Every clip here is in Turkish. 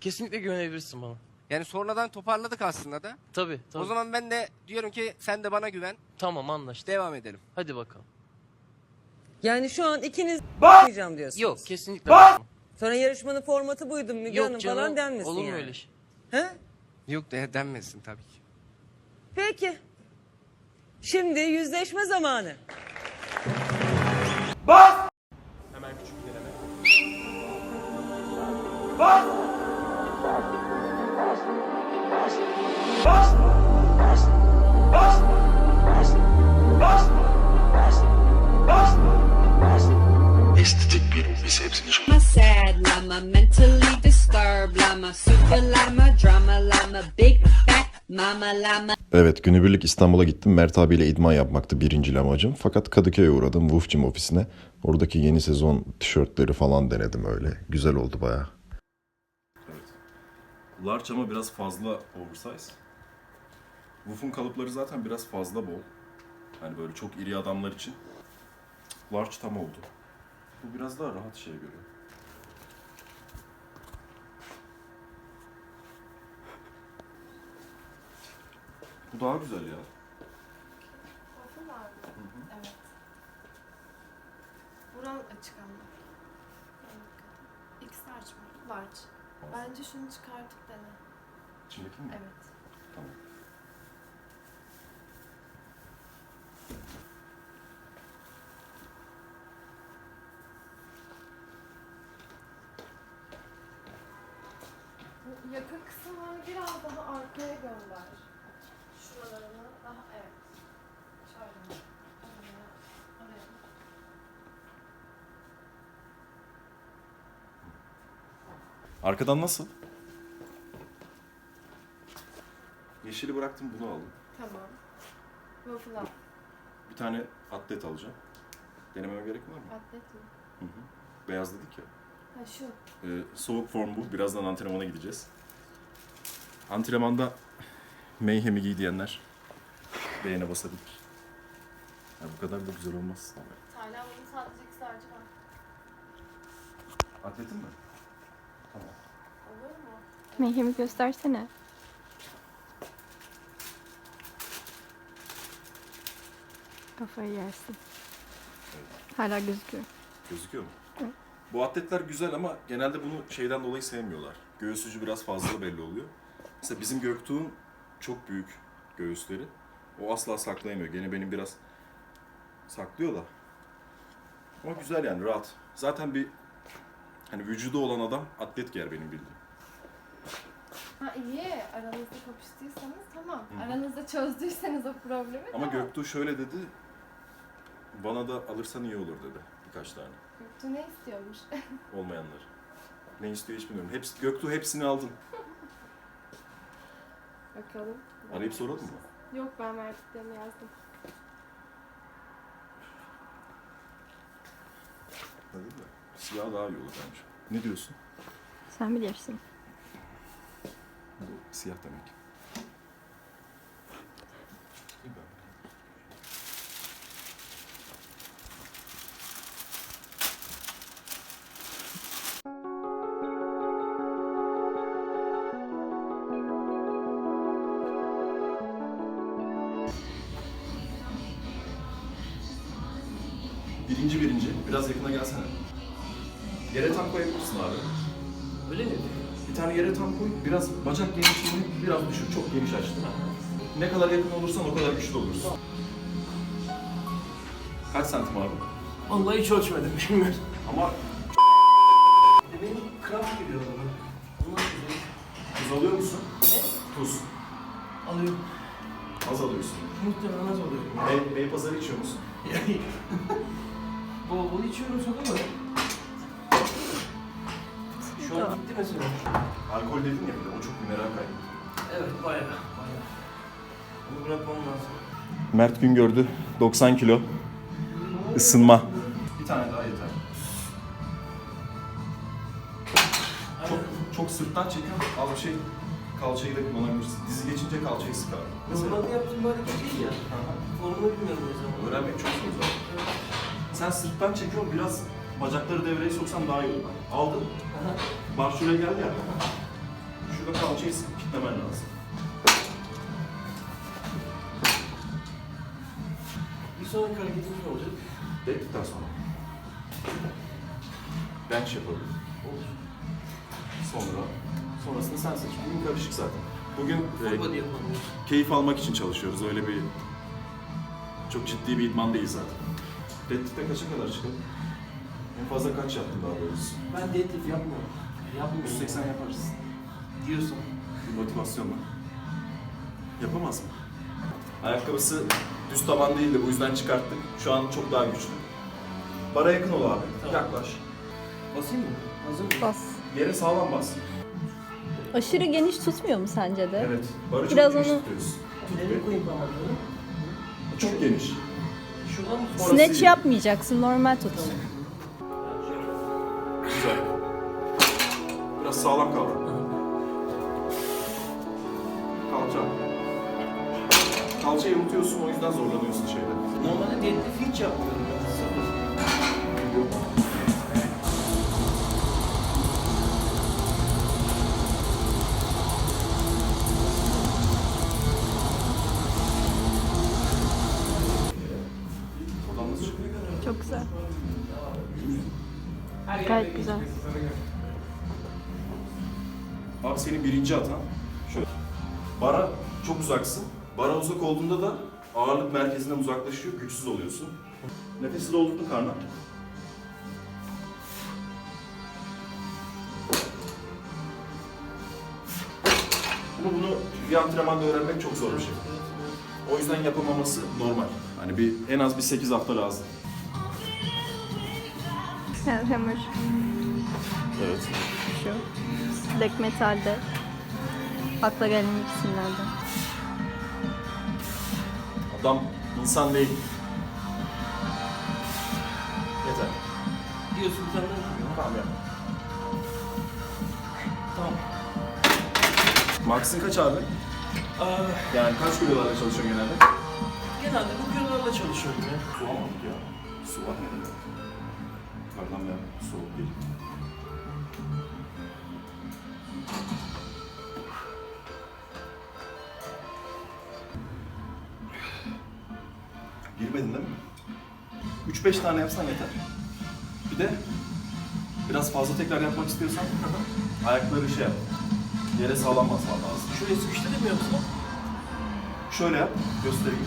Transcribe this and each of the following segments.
Kesinlikle güvenebilirsin bana. Yani sonradan toparladık aslında da. Tabii tabii. O zaman ben de diyorum ki sen de bana güven. Tamam anlaştık. Devam edelim. Hadi bakalım. Yani şu an ikiniz bakmayacağım diyorsunuz. Yok kesinlikle bakma. Sonra yarışmanın formatı buydu Müge Yok Hanım canım. falan denmesin Olur mu yani. öyle şey? He? Yok de denmesin tabii ki. Peki. Şimdi yüzleşme zamanı. Hemen küçük bir deneme. Estetik bir biceps I'm sad llama, mentally disturbed llama, super llama, drama llama, big fat mama llama. Evet günübirlik İstanbul'a gittim. Mert abiyle idman yapmaktı birinci amacım. Fakat Kadıköy'e uğradım Wolf Gym ofisine. Oradaki yeni sezon tişörtleri falan denedim öyle. Güzel oldu baya. Large ama biraz fazla oversize. Wolf'un kalıpları zaten biraz fazla bol. Hani böyle çok iri adamlar için. Large tam oldu. Bu biraz daha rahat şeye göre. Bu daha güzel ya. Var mı? Evet. Buran açık ama. X large mı? Large. Bence şunu çıkartıp dene. İçindeki mi? Evet. Tamam. Yakın kısımları biraz daha arkaya gönder. Şuralarını daha evet. Şöyle. Arkadan nasıl? Yeşili bıraktım bunu aldım. Tamam. Waffle. Bir tane atlet alacağım. Denememe gerek var mı? Atlet mi? Hı hı. Beyaz dedik ya. Ha şu. Ee, soğuk form bu. Birazdan antrenmana gideceğiz. Antrenmanda Mayhem'i giy diyenler beğene basabilir. Ya bu kadar da güzel olmaz. Taylan bunun sadece X large var. Atletin mi? Tamam. Olur mu? Meyhemi göstersene. Kafayı yersin. Hala gözüküyor. Gözüküyor mu? Evet. Bu atletler güzel ama genelde bunu şeyden dolayı sevmiyorlar. Göğüs ucu biraz fazla belli oluyor. Mesela bizim Göktuğ'un çok büyük göğüsleri. O asla saklayamıyor. Gene benim biraz saklıyor da. Ama güzel yani rahat. Zaten bir hani vücudu olan adam atlet giyer benim bildiğim. Ha iyi. Aranızda kapıştıysanız tamam. Aranızda çözdüyseniz o problemi Ama tamam. Göktuğ şöyle dedi. Bana da alırsan iyi olur dedi birkaç tane. Göktuğ ne istiyormuş? Olmayanları. Ne istiyor hiç bilmiyorum. Hepsi, Göktuğ hepsini aldın. Bakalım. Arayıp soralım mı? Yok ben verdiklerini yazdım. Hadi de. Siyah daha iyi olur bence. Ne diyorsun? Sen bilirsin. Bu siyah demek. Birinci birinci. Biraz yakına gelsene. Yere tam koyabilirsin abi. Öyle mi? Bir tane yere tam koy. Biraz bacak genişliğini biraz düşür. Çok geniş aç değil mi? Ne kadar yakın olursan o kadar güçlü olursun. Kaç santim abi? Vallahi hiç ölçmedim bilmiyorum. Ama Benim kramp giriyor bana. Tuz alıyor musun? Tuz. alıyorum. Az alıyorsun. Muhtemelen az oluyor. Bey, Beypazarı içiyor musun? Çok ama. Şu an gitti mesela. Alkol dedin ya bir de o çok mineral kaybı. Evet bayağı bayağı. Onu bırakmam lazım. Mert Güngördü 90 kilo. Isınma. Bir tane daha yeter. Çok, çok sırttan çekiyorum. Az bir şey kalçayı da kullanabilirsin. Dizi geçince kalçayı sık abi. Mesela. Normalde yaptığım bir şey ya. Aha. Formunu bilmiyorum o yüzden. Öğrenmek çok zor zaten. Sen sırttan çekiyorsun biraz bacakları devreye soksan daha iyi olur. Aldın. Bar şuraya geldi ya. açmayı sıkıp kilitlemen lazım. Bir sonraki hareketimiz ne olacak? Deadlift'ten sonra. Bench yapalım. Olur. Sonra. Sonrasında sen seç. Bugün karışık zaten. Bugün e, Full body yapalım. keyif almak için çalışıyoruz. Öyle bir çok ciddi bir idman değil zaten. Deadlift'e kaça kadar çıkalım? En fazla kaç yaptın daha doğrusu? Ben deadlift yapmıyorum. Yapmıyorum. 180 yaparız. diyorsun. Bir motivasyonla. Yapamaz mı? Ayakkabısı düz taban değildi bu yüzden çıkarttık. Şu an çok daha güçlü. Bara yakın ol abi. Tamam. Yaklaş. Basayım mı? Hazır mı? Bas. Yere sağlam bas. Aşırı geniş tutmuyor mu sence de? Evet. Barı çok Biraz geniş onu- tutuyoruz. Nereye koyayım parmaklarını? Çok geniş. Şuradan? Orası Snatch yapmayacaksın, normal tut. Güzel. Biraz sağlam kal. Kalça. Kalçayı unutuyorsun o yüzden zorlanıyorsun şeyde. Normalde deadlift hiç yapmıyorum. Abi senin birinci hatan şöyle. Bara çok uzaksın. Bara uzak olduğunda da ağırlık merkezinden uzaklaşıyor, güçsüz oluyorsun. Nefesi doldurdun karnına. Ama bunu bir antrenmanda öğrenmek çok zor bir şey. O yüzden yapamaması normal. Hani bir en az bir 8 hafta lazım. Hammer Evet. şu. Black Metal'de. Akla gelen ikisinden Adam insan değil. Yeter. Diyorsun sen ne yapıyorsun? Tamam ya. Tamam. Max'ın kaç abi? Aa, Yani kaç kilolarla çalışıyorsun genelde? genelde bu kilolarla çalışıyorum ya. Su almadık ya. Su var mı? Yukarıdan ben soğuk değil. Girmedin değil mi? 3-5 tane yapsan yeter. Bir de biraz fazla tekrar yapmak istiyorsan ayakları şey yap. Yere sağlam basman lazım. Şuraya sıkıştırayım mı yoksa? Şöyle yap, göstereyim.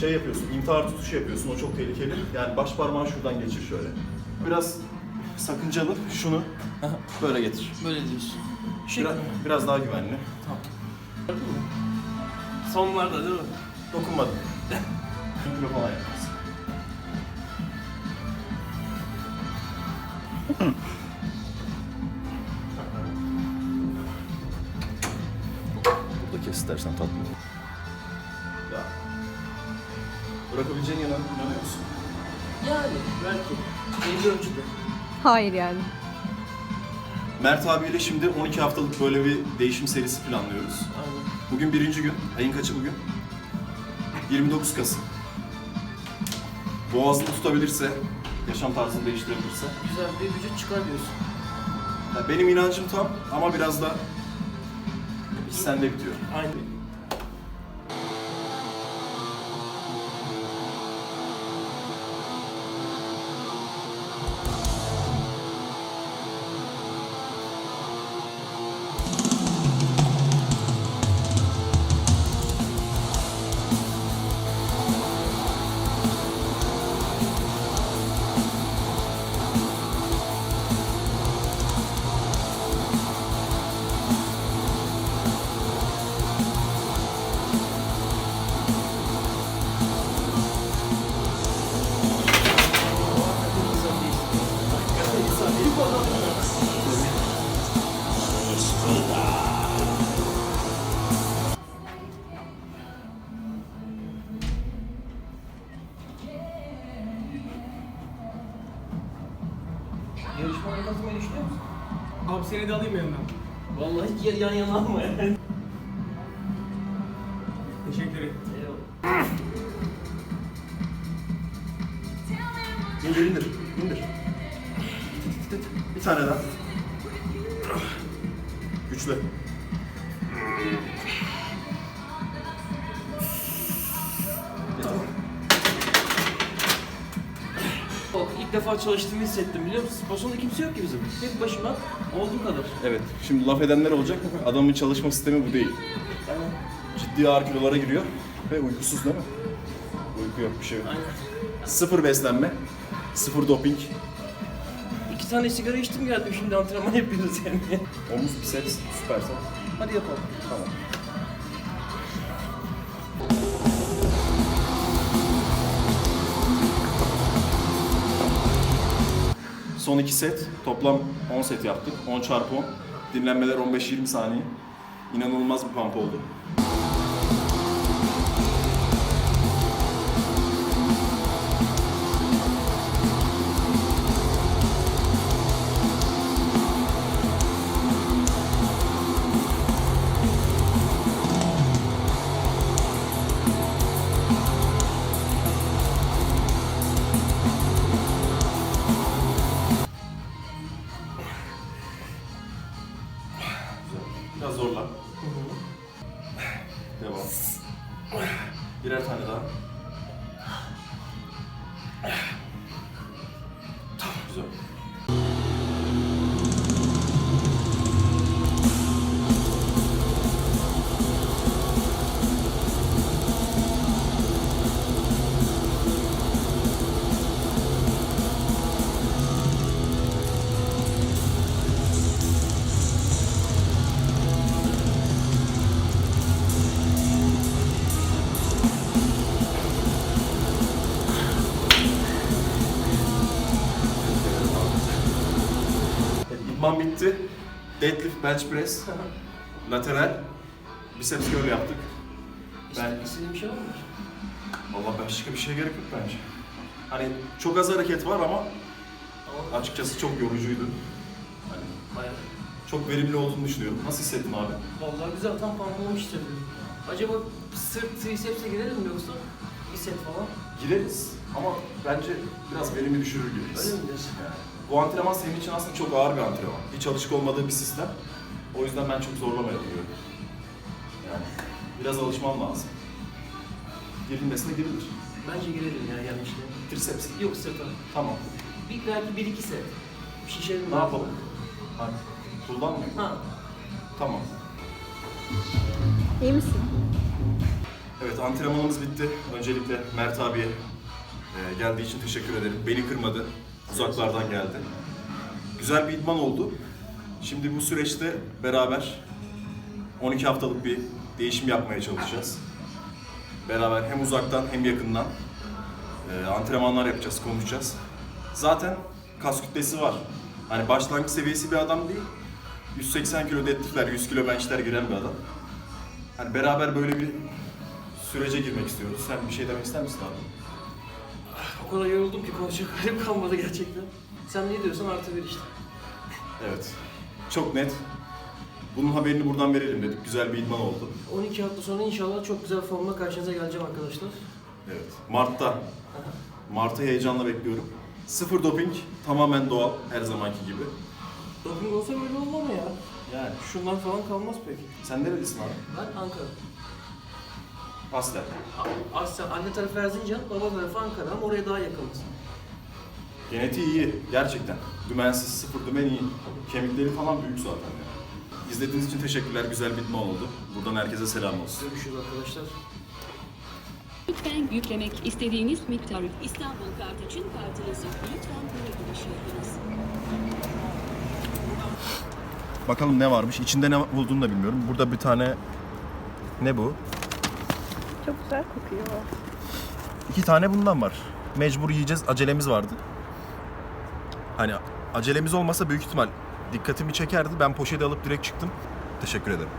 Şey yapıyorsun, intihar tutuşu yapıyorsun, o çok tehlikeli. Yani baş parmağın şuradan geçir şöyle. Biraz sakıncalı, şunu böyle getir. Böyle diyorsun. Şey Biraz, biraz daha güvenli. Sonlarda değil mi? Dokunmadım. Kilo falan yaparsın. Burada kes istersen tatlı. Ya. Bırakabileceğin yana inanıyor musun? Yani belki. Belli ölçüde. Hayır yani. Mert abiyle şimdi 12 haftalık böyle bir değişim serisi planlıyoruz. Aynen. Bugün birinci gün. Ayın kaçı bugün? 29 Kasım. Boğazını tutabilirse, yaşam tarzını değiştirebilirse. Güzel bir vücut çıkar diyorsun. Ya benim inancım tam ama biraz da iş sende bitiyor. Aynen. Yarışmaya katılmayı düşünüyor musun? Abi seni de alayım yanından. Vallahi hiç ya- yan yana alma yani. Teşekkür ederim. Eyvallah. İndir indir. indir. Bir tane daha. Güçlü. Bak ilk defa çalıştığımı hissettim biliyor musun? Spor salonunda kimse yok ki bizim. Tek başıma olduğum kadar. Evet. Şimdi laf edenler olacak. Adamın çalışma sistemi bu değil. Ciddi ağır kilolara giriyor. Ve uykusuz değil mi? Uyku yok bir şey yok. Aynen. Sıfır beslenme. Sıfır doping. İki tane sigara içtim geldim şimdi antrenman yapıyoruz yani. Omuz, biceps, süpersen. Hadi yapalım. Tamam. Son iki set. Toplam 10 set yaptık. 10 çarpı 10. Dinlenmeler 15-20 saniye. İnanılmaz bir pump oldu. Bench press, lateral, biceps curl yaptık. Ben İstediğin bir şey var mı? Valla başka bir şey gerek yok bence. Hani çok az hareket var ama açıkçası çok yorucuydu. Hani bayağı. çok verimli olduğunu düşünüyorum. Nasıl hissettin abi? Vallahi güzel tam pantolon hissettim. Acaba sırt triceps'e girelim mi yoksa set falan? Gireriz ama bence biraz verimi düşürür Öyle gibiyiz. mi diyorsun? Bu antrenman senin için aslında çok ağır bir antrenman. Hiç alışık olmadığın bir sistem. O yüzden ben çok zorlamayalım diyorum. Yani biraz alışmam lazım. Girilmesine girilir. Bence girelim ya yani işte. Triceps. Yok sırta. Tamam. Bir, belki bir iki set. Şişelim Ne yapalım? Hadi. Buradan mı? Ha. Tamam. İyi misin? Evet antrenmanımız bitti. Öncelikle Mert abiye e, geldiği için teşekkür ederim. Beni kırmadı. Uzaklardan geldi. Güzel bir idman oldu. Şimdi bu süreçte beraber 12 haftalık bir değişim yapmaya çalışacağız. Beraber hem uzaktan hem yakından e, antrenmanlar yapacağız, konuşacağız. Zaten kas kütlesi var. Hani başlangıç seviyesi bir adam değil. 180 kilo deadliftler, 100 kilo benchler giren bir adam. Hani beraber böyle bir sürece girmek istiyoruz. Sen bir şey demek ister misin abi? O kadar yoruldum ki konuşacak halim kalmadı gerçekten. Sen ne diyorsan artı bir işte. Evet. Çok net. Bunun haberini buradan verelim dedik. Güzel bir idman oldu. 12 hafta sonra inşallah çok güzel formla karşınıza geleceğim arkadaşlar. Evet. Mart'ta. Mart'ı heyecanla bekliyorum. Sıfır doping, tamamen doğal, her zamanki gibi. Doping olsa böyle olmaz mı ya? Yani. Şundan falan kalmaz peki. Sen nerelisin abi? Ben Ankara. Aslen. A- Aslen, anne tarafı Erzincan, baba tarafı Ankara ama oraya daha yakınız. Genetiği iyi, gerçekten. Dümensiz, sıfır dümen iyi. Kemikleri falan büyük zaten yani. İzlediğiniz için teşekkürler, güzel bir idman oldu. Buradan herkese selam olsun. Görüşürüz arkadaşlar. Lütfen yüklemek istediğiniz miktarı İstanbul kart için kartınızı lütfen giriş yapınız. Bakalım ne varmış. İçinde ne olduğunu da bilmiyorum. Burada bir tane... Ne bu? Çok güzel kokuyor. İki tane bundan var. Mecbur yiyeceğiz. Acelemiz vardı. Hani acelemiz olmasa büyük ihtimal dikkatimi çekerdi. Ben poşeti alıp direkt çıktım. Teşekkür ederim.